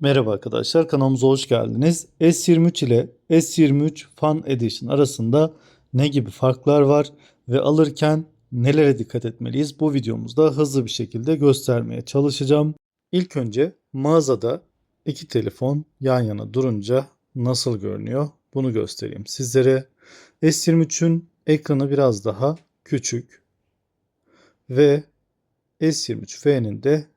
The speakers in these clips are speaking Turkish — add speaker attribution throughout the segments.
Speaker 1: Merhaba arkadaşlar kanalımıza hoş geldiniz. S23 ile S23 Fan Edition arasında ne gibi farklar var ve alırken nelere dikkat etmeliyiz? Bu videomuzda hızlı bir şekilde göstermeye çalışacağım. İlk önce mağazada iki telefon yan yana durunca nasıl görünüyor? Bunu göstereyim sizlere. S23'ün ekranı biraz daha küçük ve S23F'nin de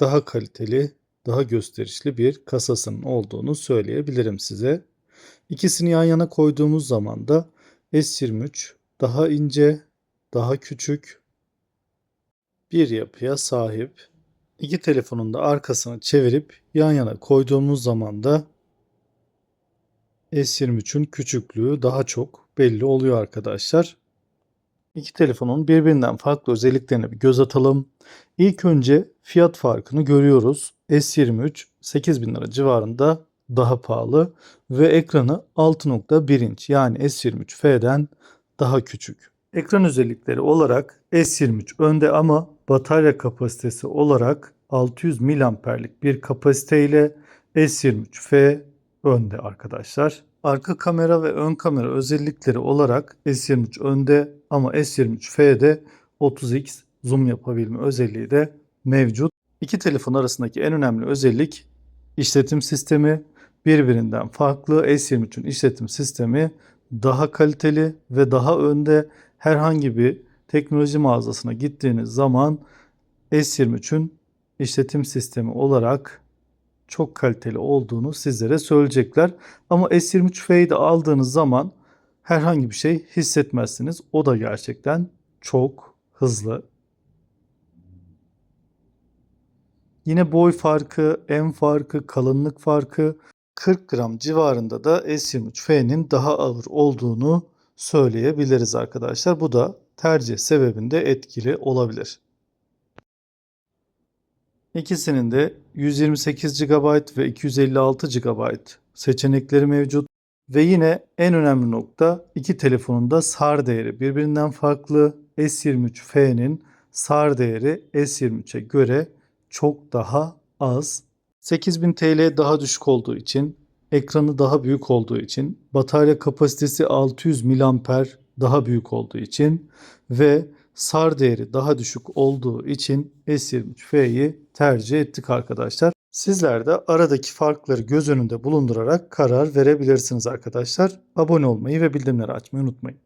Speaker 1: daha kaliteli, daha gösterişli bir kasasının olduğunu söyleyebilirim size. İkisini yan yana koyduğumuz zaman da S23 daha ince, daha küçük bir yapıya sahip. İki telefonun da arkasını çevirip yan yana koyduğumuz zaman da S23'ün küçüklüğü daha çok belli oluyor arkadaşlar. İki telefonun birbirinden farklı özelliklerine bir göz atalım. İlk önce fiyat farkını görüyoruz. S23 8000 lira civarında daha pahalı ve ekranı 6.1 inç yani S23F'den daha küçük. Ekran özellikleri olarak S23 önde ama batarya kapasitesi olarak 600 miliamperlik bir kapasiteyle S23F önde arkadaşlar. Arka kamera ve ön kamera özellikleri olarak S23 önde ama S23F'de 30x zoom yapabilme özelliği de mevcut. İki telefon arasındaki en önemli özellik işletim sistemi. Birbirinden farklı S23'ün işletim sistemi daha kaliteli ve daha önde herhangi bir teknoloji mağazasına gittiğiniz zaman S23'ün işletim sistemi olarak çok kaliteli olduğunu sizlere söyleyecekler. Ama S23 F'yi de aldığınız zaman herhangi bir şey hissetmezsiniz. O da gerçekten çok hızlı. Yine boy farkı, en farkı, kalınlık farkı 40 gram civarında da S23 F'nin daha ağır olduğunu söyleyebiliriz arkadaşlar. Bu da tercih sebebinde etkili olabilir. İkisinin de 128 GB ve 256 GB seçenekleri mevcut. Ve yine en önemli nokta iki telefonun da SAR değeri birbirinden farklı. S23F'nin SAR değeri S23'e göre çok daha az. 8000 TL daha düşük olduğu için, ekranı daha büyük olduğu için, batarya kapasitesi 600 mAh daha büyük olduğu için ve SAR değeri daha düşük olduğu için S23F'yi tercih ettik arkadaşlar. Sizler de aradaki farkları göz önünde bulundurarak karar verebilirsiniz arkadaşlar. Abone olmayı ve bildirimleri açmayı unutmayın.